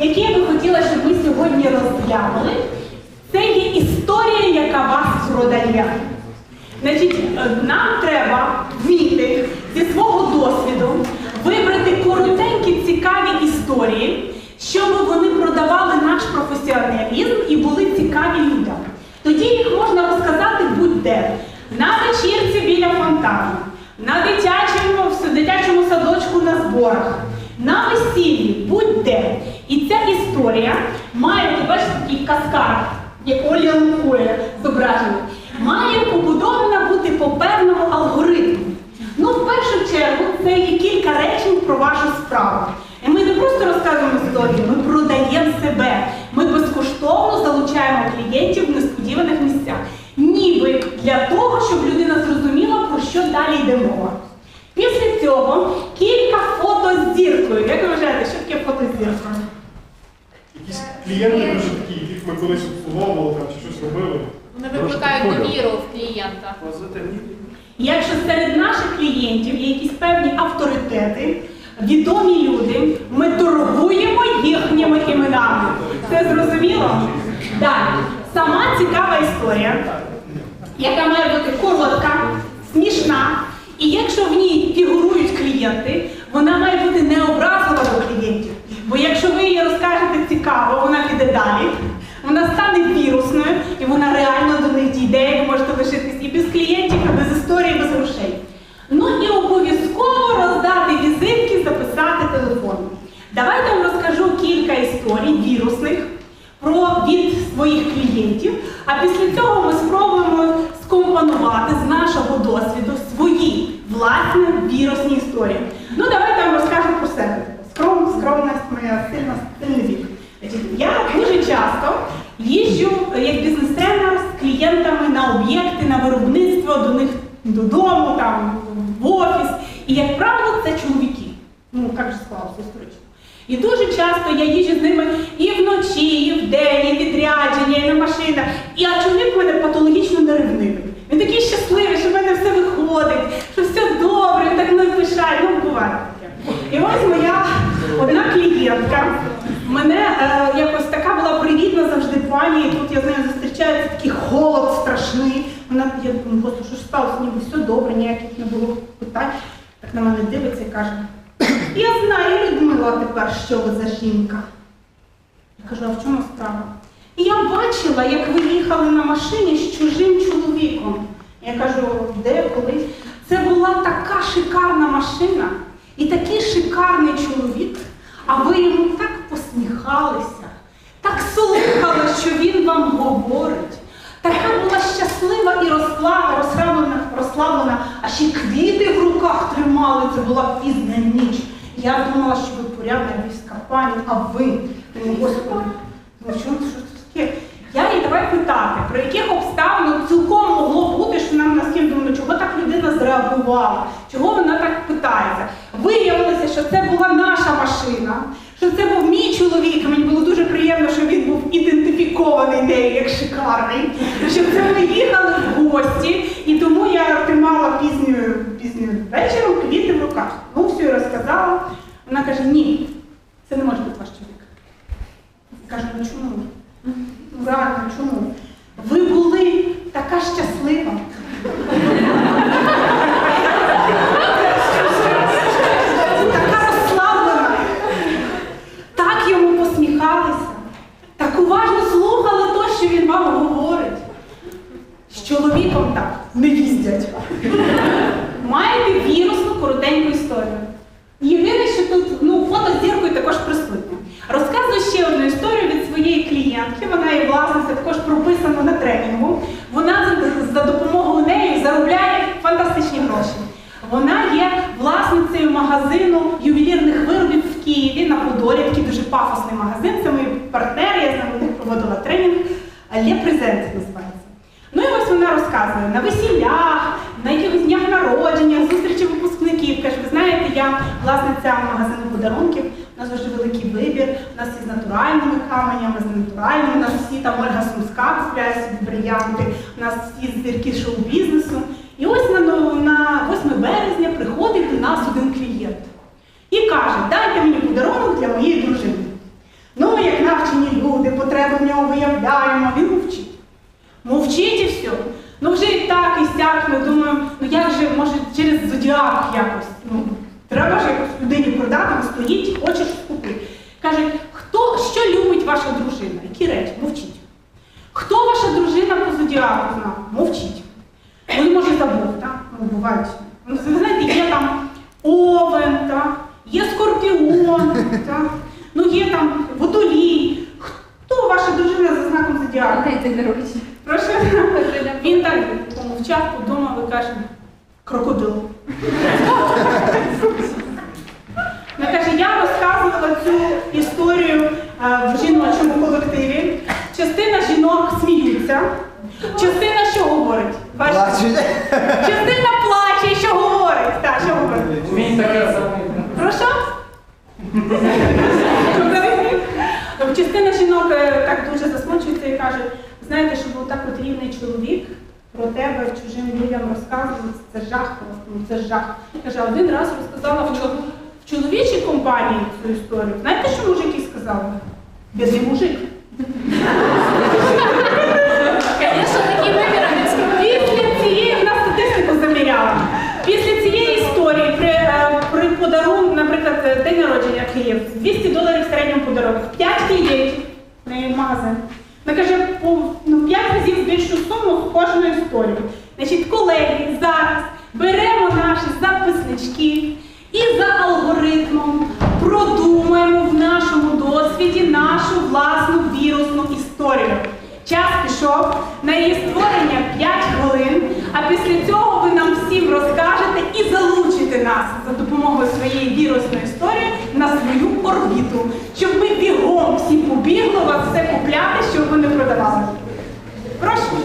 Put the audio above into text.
яке я би хотіла, щоб ми сьогодні розглянули, це є історія, яка вас продає. Значить, е, нам треба вміти зі свого досвіду вибрати коротенькі цікаві історії, щоб вони продавали наш професіоналізм і були цікаві людям. Тоді їх можна розказати будь-де. На вечірці біля фонтану, на дитячому, в дитячому садочку на зборах, на весіллі, будь-де. І ця історія має, ти бачиш, такий каскад, як Оля Лукоя зображений, має побудована бути по певному алгоритму. Ну, в першу чергу, це є кілька речень про вашу справу. І ми не просто розказуємо історію, ми продаємо себе. Ми безкоштовно залучаємо клієнтів в несподіваних місцях. Ніби для того, щоб людина зрозуміла, про що далі йде мова. Після цього кілька фото з зіркою. Як ви вважаєте, що таке фото з зіркою? Клієнти дуже такі, яких ми колись обслуговували там, чи щось робили. Вони викликають довіру в клієнта. Якщо серед наших клієнтів є якісь певні авторитети, відомі люди, ми торгуємо їхніми іменами. Це зрозуміло? Далі. Сама цікава історія, яка має бути коротка, смішна. І якщо в ній фігурують клієнти, вона має бути необразлива до клієнтів. Бо якщо далі, вона стане вірусною і вона реально до них дійде, і ви можете лишитись і без клієнтів, і без історії, і без грошей. Ну і обов'язково роздати візитки, записати телефон. Давайте вам розкажу кілька історій вірусних про від своїх клієнтів, а після цього ми спробуємо скомпонувати з нашого досвіду свої власні вірусні історії. Ну, давайте вам розкажу про себе. Скром, скромність моя сильна сильний вік. Значить, Я дуже часто їжджу як бізнес-тренер з клієнтами на об'єкти, на виробництво, до них додому, там, в офіс. І, як правило, це чоловіки. Ну, як же склалося історично. І дуже часто я їжджу з ними і вночі, і вдень, і відрядження, і на машинах. І а чоловік в мене патологічно неревнивий. Він такий щасливий, що в мене все виходить, що все добре, так мною пишає. Ну, буває таке. І ось моя одна клієнтка. Мене е, якось така була привітна завжди пані, і тут я з нею зустрічаюся, такий холод страшний. Вона я думаю, господи, що сталося, ніби все добре, ніяких не було питань. Так на мене дивиться і каже, я знаю, Людмила, тепер, що ви за жінка. Я кажу, а в чому справа? І я бачила, як ви їхали на машині з чужим чоловіком. Я кажу, де, коли? Це була така шикарна машина і такий шикарний чоловік, а ви йому так посміхалися, так слухали, що він вам говорить. Така була щаслива і розслаблена, розслаблена, розслаблена, а ще й квіти в руках тримали, це була пізня ніч. Я думала, що ви порядна львівська пані, а ви, господи, ну що це таке? Я їй давай питати, про яких обставин цілком могло бути, що нам на думаю, чого так людина зреагувала, чого вона так питається. Виявилося, що це була наша машина, це був мій чоловік. і Мені було дуже приємно, що він був ідентифікований нею як шикарний. Що це ми їхали в гості, і тому я тримала пізньою пізньою вечором квіти в руках. Ну, все я розказала. Вона каже: ні, це не може бути ваш чоловік. Я кажу, ну чому? Ну реально, чому? Ви були така щаслива. Така розслаблена. Так йому посміхалися. Так уважно слухали то, що він вам говорить. З чоловіком так не їздять. Маєте вірусну коротеньку історію. Єдине, що тут ну, фото з зіркою також присутнє. Розказую ще одну історію від своєї клієнтки. Вона є власниця, також прописана на тренінгу. Вона за, допомогою неї заробляє фантастичні гроші. Вона є власницею магазину ювелірних виробів в Києві на Подолі, такий дуже пафосний магазин. Це мої партнери, я з ними проводила тренінг. Лє Презент називається. Ну і ось вона розказує на весіллях, на якихось днях народження, зустрічі випускників. Каже, ви знаєте, я власниця магазину подарунків, у нас дуже великий вибір, у нас є з натуральними каменями, з натуральними, у нас всі там Ольга Сумська купляє собі бриллианти, у нас всі зірки шоу-бізнесу. І ось на, на 8 березня приходить до нас один клієнт і каже, дайте мені подарунок для моєї дружини. Ну, ми Мовчіть і все. Ну вже і так, і сяк, ми думаємо, ну як же, може, через якось. Ну, треба ж якось людині продати, вона стоїть, хочеш купити. Каже, хто, що любить ваша дружина? Які речі? Мовчіть. Хто ваша дружина по зодіаку знав? Мовчіть. Він може забув, так? Ну, бувають. Ну, ви знаєте, є там овен, так? є скорпіон, так? ну є там водолій. Хто ваша дружина за знаком зодіаку? Прошу. Він так помовчав, подумав і каже, крокодил. Вона каже, я розказувала цю історію е, в жіночому колективі. Частина жінок сміються, частина що говорить? Бачите? Частина плаче, що говорить. Так, що говорить? Він таке. Прошу? Тобто Частина жінок е, так дуже засмучується і каже, знаєте, що був так от рівний чоловік про тебе чужим людям розказувати, це жах просто, ну це жах. Каже, один раз розказала в, чол- чоловічій компанії цю історію. Знаєте, що мужики сказали? Бідний мужик. Звісно, такі вибір Після цієї в нас статистику заміряла. Після цієї історії при, при подарунку, наприклад, день народження Київ, 200 доларів в середньому подарунок, 5 клієнтів на магазин. Вона каже, ну, 5 разів збільшу суму в кожну історію. Значить, колеги, зараз беремо наші записнички і за алгоритмом продумаємо в нашому досвіді нашу власну вірусну історію. Час пішов на її створення 5 хвилин, а після цього нас за допомогою своєї вірусної історії на свою орбіту, щоб ми бігом всі побігли вас все купляти, щоб ви не продавали. Прошу.